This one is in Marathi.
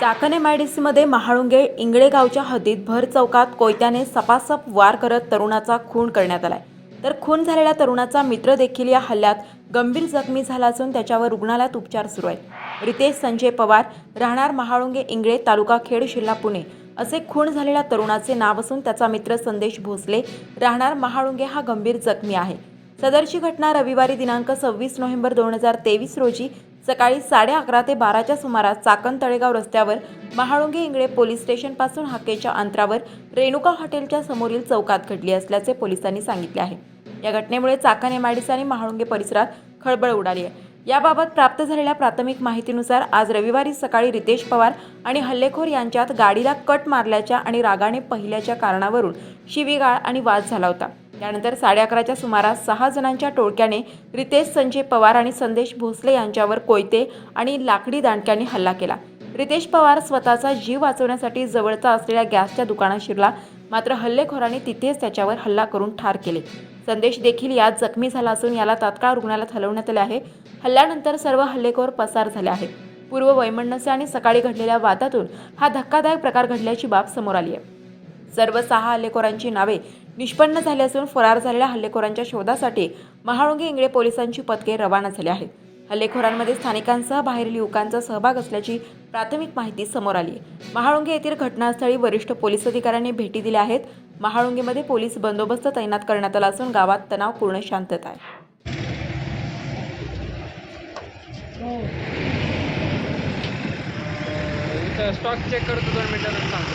चाकण एम महाळुंगे इंगळे गावच्या हद्दीत भर चौकात कोयत्याने सपासप वार करत तरुणाचा खून करण्यात आलाय. तर खून झालेल्या तरुणाचा मित्र देखील या हल्ल्यात गंभीर जखमी झाला असून त्याच्यावर रुग्णालयात उपचार सुरू आहेत. रितेश संजय पवार राहणार महाळुंगे इंगळे तालुका खेड जिल्हा पुणे असे खून झालेल्या तरुणाचे नाव असून त्याचा मित्र संदेश भोसले राहणार महाळुंगे हा गंभीर जखमी आहे. सदरची घटना रविवारी दिनांक सव्वीस नोव्हेंबर दोन हजार तेवीस रोजी सकाळी साडे अकरा ते बाराच्या सुमारास चाकण तळेगाव रस्त्यावर महाळुंगे इंगळे पोलीस स्टेशनपासून हाकेच्या अंतरावर रेणुका हॉटेलच्या समोरील चौकात घडली असल्याचे पोलिसांनी सांगितले आहे. या घटनेमुळे चाकण एमआयडीसी आणि महाळुंगे परिसरात खळबळ उडाली आहे. याबाबत प्राप्त झालेल्या प्राथमिक माहितीनुसार आज रविवारी सकाळी रितेश पवार आणि हल्लेखोर यांच्यात गाडीला कट मारल्याच्या आणि रागाने पहिल्याच्या कारणावरून शिवीगाळ आणि वाद झाला होता. त्यानंतर साडे अकराच्या सुमारास सहा जणांच्या टोळक्याने रितेश संजय पवार आणि संदेश भोसले यांच्यावर कोयते आणि लाकडी दांडक्याने हल्ला केला. रितेश पवार स्वतःचा जीव वाचवण्यासाठी जवळचा असलेल्या गॅसच्या दुकानात शिरला. मात्र हल्लेखोरांनी तिथेच त्याच्यावर हल्ला करून ठार केले. संदेश देखील यात जखमी झाला असून याला तात्काळ रुग्णालयात हलवण्यात आले आहे. हल्ल्यानंतर सर्व हल्लेखोर पसार झाले आहेत. पूर्व वैमनस्य आणि सकाळी घडलेल्या वादातून हा धक्कादायक प्रकार घडल्याची बाब समोर आली आहे. सर्व सहा हल्लेखोरांची नावे निष्पन्न झाले असून फरार झालेल्या हल्लेखोरांच्या शोधासाठी महाळुंगे इंगळे पोलिसांची पथके रवाना झाली आहेत. हल्लेखोरांमध्ये स्थानिकांसह बाहेरील युवकांचा सहभाग असल्याची प्राथमिक माहिती समोर आली महाळुंगे येथील घटनास्थळी वरिष्ठ पोलीस अधिकाऱ्यांनी भेटी दिल्या आहेत. महाळुंगेमध्ये पोलीस बंदोबस्त तैनात करण्यात आला असून गावात तणावपूर्ण शांतता आहे. स्टॉक चेक करतो दोन मिनिटात सांगतो.